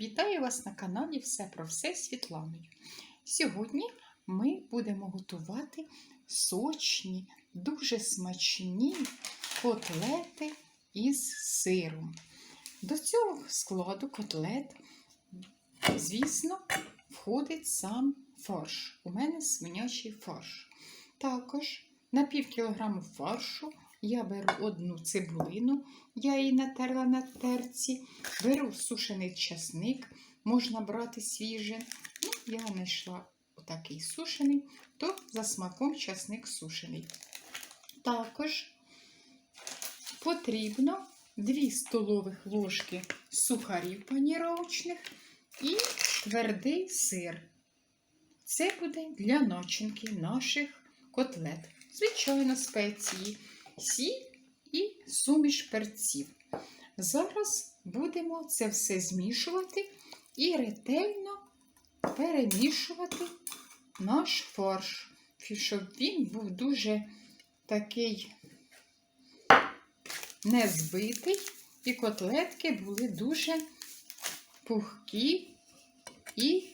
Вітаю вас на каналі Все про все Світланою. Сьогодні ми будемо готувати сочні, дуже смачні котлети із сиром. До цього складу котлет, звісно, входить сам фарш. У мене свинячий фарш. Також на пів кілограму фаршу я беру одну цибулину, я її натерла на терці, беру сушений часник, можна брати свіжий. Ну, я знайшла отакий сушений, то за смаком часник сушений. Також потрібно 2 столових ложки сухарів паніровочних і твердий сир. Це буде для начинки наших котлет. Звичайно, спеції, сіль і суміш перців. Зараз будемо це все змішувати і ретельно перемішувати наш фарш, щоб він був дуже такий незбитий, і котлетки були дуже пухкі і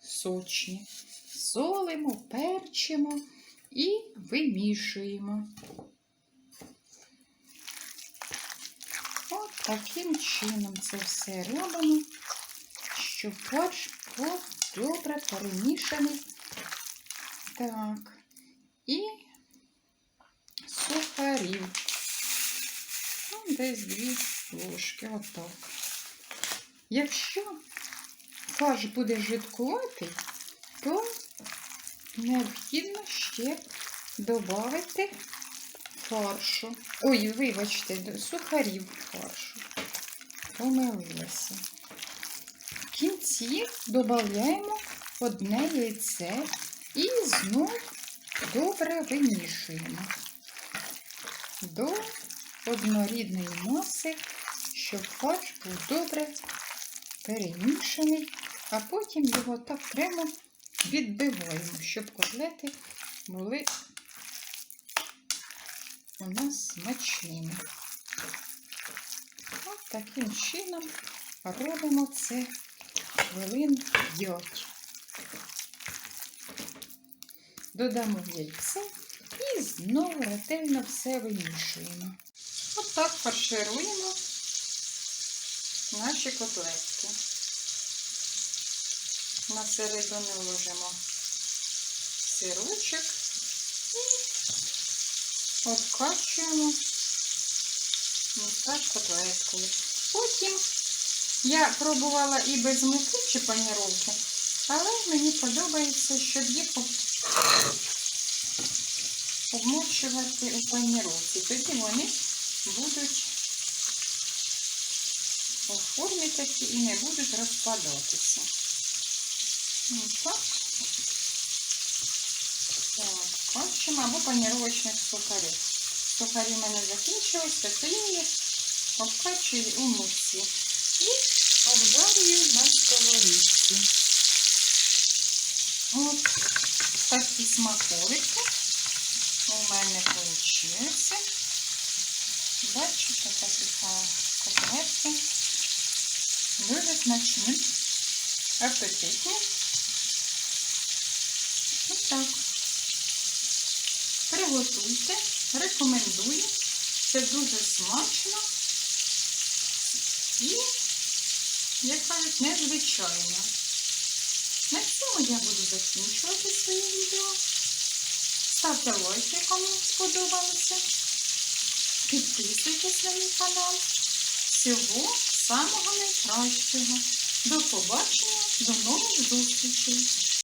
сочні. Солимо, перчимо і вимішуємо. Таким чином це все робимо, щоб фарш був добре перемішаний. Так, і сухарів. Ну, десь дві ложки, отак. Якщо фарш буде жидкуватий, то необхідно ще додати фаршу. Ой, вибачте, сухарів фаршу. Помилилася. В кінці додаємо одне яйце і знов добре вимішуємо до однорідної маси, щоб фарш був добре перемішаний, а потім його так прямо відбиваємо, щоб котлети були у нас смачними. От таким чином робимо це хвилин 5. Додамо яйце і знову ретельно все вимішуємо. От так фаршируємо наші котлетки. На середину ложимо сирочок і обкачуємо ось так котлеткою. Потім я пробувала і без муки чи паніровки, але мені подобається, щоб їх обмочувати у паніровці. Тоді вони будуть у формі такі і не будуть розпадатися. Ось так. Так, бачимо, або паніровочних сухарів. Сухарі в мене закінчилися, то я їх обкачую у муці і обжарюю на сковорідці. От такі смаколики у мене вийшли. Бачите, такі котлетки. Дуже смачні, апетитні. Ось так. Приготуйте, рекомендую. Це дуже смачно і, як кажуть, незвичайно. На цьому я буду закінчувати своє відео. Ставте лайки, кому сподобалося. Підписуйтесь на мій канал. Всього самого найкращого. До побачення, до нових зустрічей!